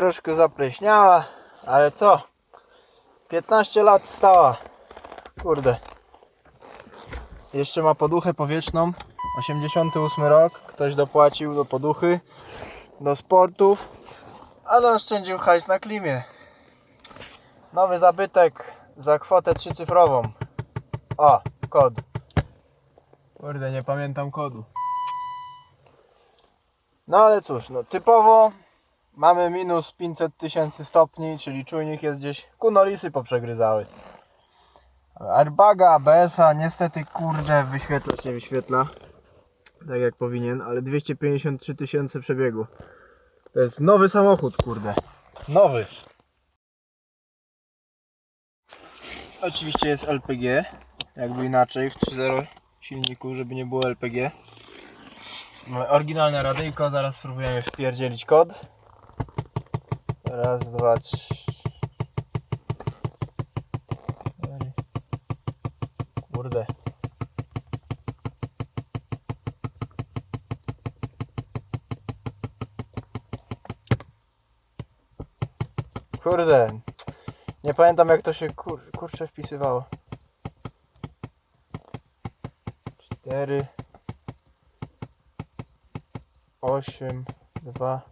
troszkę zapleśniała, ale co? 15 lat stała. Kurde. Jeszcze ma poduchę powietrzną. 88 rok. Ktoś dopłacił do poduchy, do sportów, ale oszczędził hajs na klimie. Nowy zabytek za kwotę trzycyfrową. O, kod. Kurde, nie pamiętam kodu. No ale cóż, no typowo mamy minus 500 tysięcy stopni, czyli czujnik jest gdzieś, kunolisy poprzegryzały. Airbaga, ABS-a, niestety kurde wyświetlać nie wyświetla. Tak jak powinien, ale 253 tysiące przebiegu. To jest nowy samochód, kurde. Nowy. Oczywiście jest LPG, jakby inaczej w 3.0 silniku, żeby nie było LPG. Mamy oryginalne radyjko, zaraz spróbujemy wpierdzielić kod. Raz, dwa, trzy. Kurde. Kurde. Nie pamiętam jak to się kur, kurczę wpisywało. Cztery. osiem, dwa,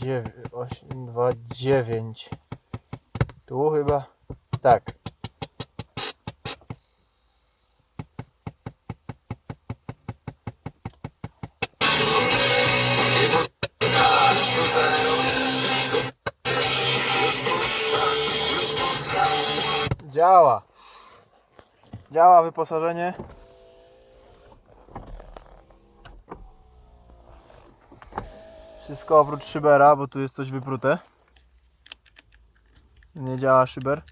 dziewięć, osiem, dwa, dziewięć. Tu chyba, tak. Działa. Działa wyposażenie. Wszystko oprócz szybera, bo tu jest coś wyprute. Nie działa szyber.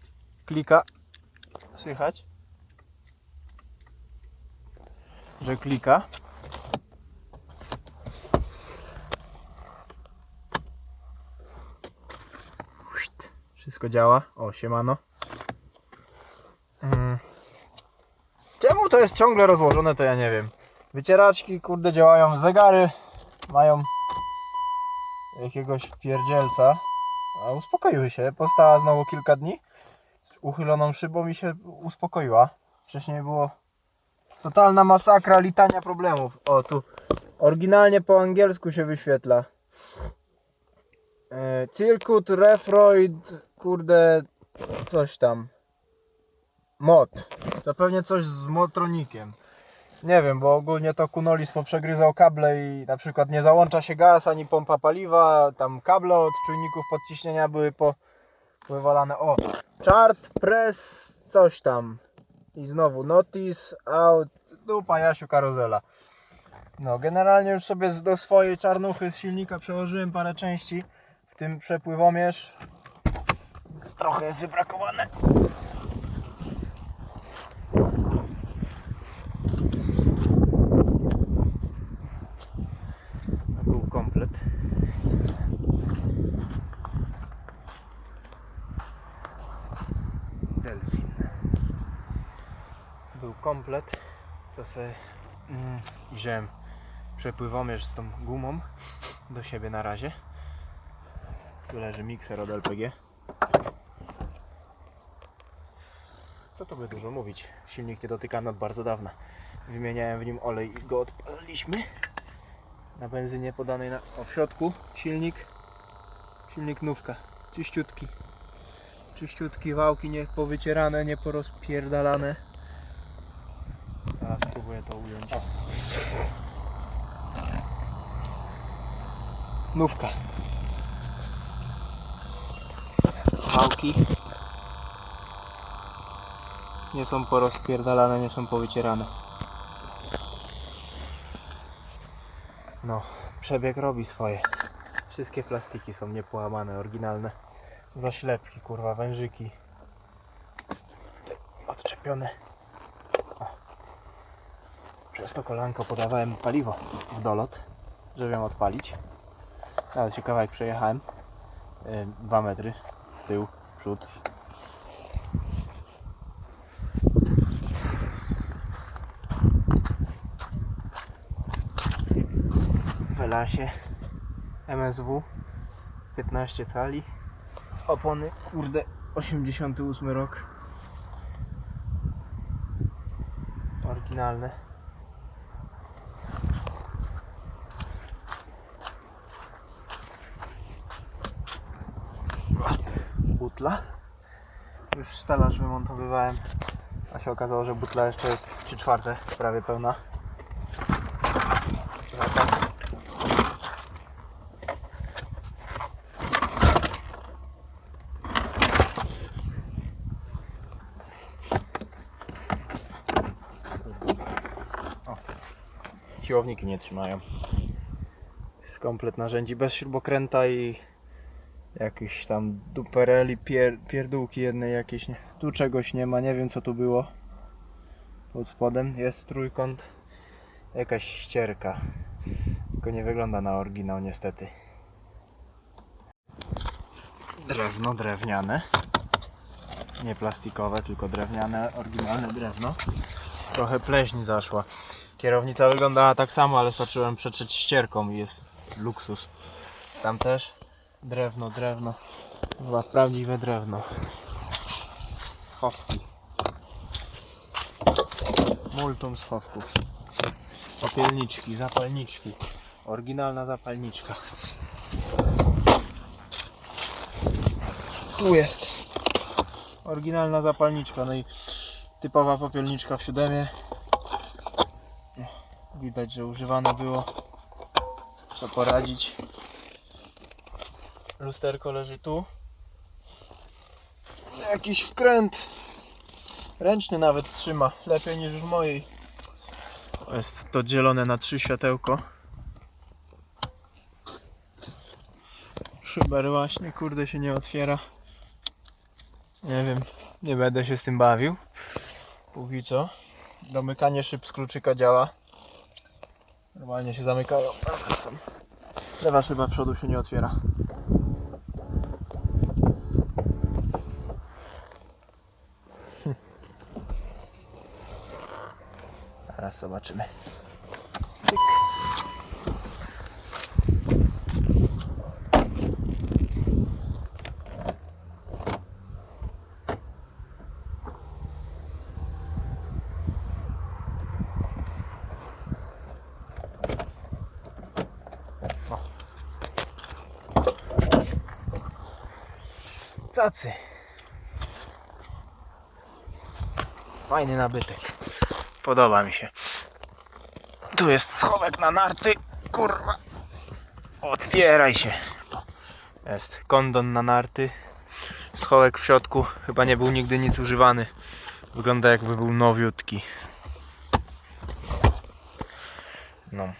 Klika. Słychać. Że klika. Wszystko działa. O, siemano. Mm. Czemu to jest ciągle rozłożone, to ja nie wiem. Wycieraczki, kurde, działają. Zegary mają jakiegoś pierdzielca. A uspokoiły się. Postała znowu kilka dni z uchyloną szybą i się uspokoiła. Wcześniej było totalna masakra litania problemów. O, tu oryginalnie po angielsku się wyświetla. E, Circuit, Refroid, kurde, coś tam. Mod. To pewnie coś z motronikiem. Nie wiem, bo ogólnie to Kunolis poprzegryzał kable i na przykład nie załącza się gaz ani pompa paliwa, tam kable od czujników podciśnienia były po wywalane. O, chart, press, coś tam. I znowu notice, out, dupa Jasiu karuzela. No, generalnie już sobie do swojej czarnuchy z silnika przełożyłem parę części, w tym przepływomierz. Trochę jest wybrakowane. był komplet. Delfin. Był komplet. To sobie mm, wziąłem przepływomierz z tą gumą do siebie na razie. Tu leży mikser od LPG. Co to by dużo mówić? Silnik nie dotykany od bardzo dawna. Wymieniałem w nim olej i go odpaliliśmy na benzynie podanej na, o, w środku silnik silnik nówka czyściutki czyściutki wałki nie powycierane nie porozpierdalane spróbuję to ująć nówka wałki nie są porozpierdalane nie są powycierane No, przebieg robi swoje. Wszystkie plastiki są niepołamane, oryginalne. Zaślepki, kurwa, wężyki. Odczepione. Przez to kolanko podawałem paliwo w dolot, żeby ją odpalić. Nawet się kawałek przejechałem. 2 metry w tył, w przód. w lasie MSW 15 cali. Opony, kurde, 88 rok. Oryginalne. Butla. Już stelaż wymontowywałem, a się okazało, że butla jeszcze jest 3 czwarte, prawie pełna. Zapas. Siłowniki nie trzymają. Jest komplet narzędzi bez śrubokręta i jakiś tam dupereli, pier, pierdółki jednej jakieś. Tu czegoś nie ma, nie wiem co tu było. Pod spodem jest trójkąt, jakaś ścierka. Tylko nie wygląda na oryginał niestety. Drewno drewniane. Nie plastikowe, tylko drewniane, oryginalne drewno. Trochę pleśń zaszła. Kierownica wyglądała tak samo, ale starczyłem przetrzeć ścierką i jest luksus. Tam też drewno, drewno. Chyba prawdziwe drewno. Schowki. Multum schowków. Popielniczki, zapalniczki. Oryginalna zapalniczka. Tu jest. Oryginalna zapalniczka. No i typowa popielniczka w siódemie. Widać, że używane było. Co poradzić. Lusterko leży tu. Jakiś wkręt. Ręczny nawet trzyma. Lepiej niż w mojej. Jest to dzielone na trzy światełko. Szyber właśnie, kurde się nie otwiera. Nie wiem, nie będę się z tym bawił. Póki co. Domykanie szyb z kluczyka działa. Normalnie się zamykają. Lewa szyba przodu się nie otwiera. Teraz zobaczymy. Tyk. Cacy. Fajny nabytek. Podoba mi się. Tu jest schowek na narty. Kurwa. Otwieraj się. Jest kondon na narty. Schowek w środku. Chyba nie był nigdy nic używany. Wygląda jakby był nowiutki. No.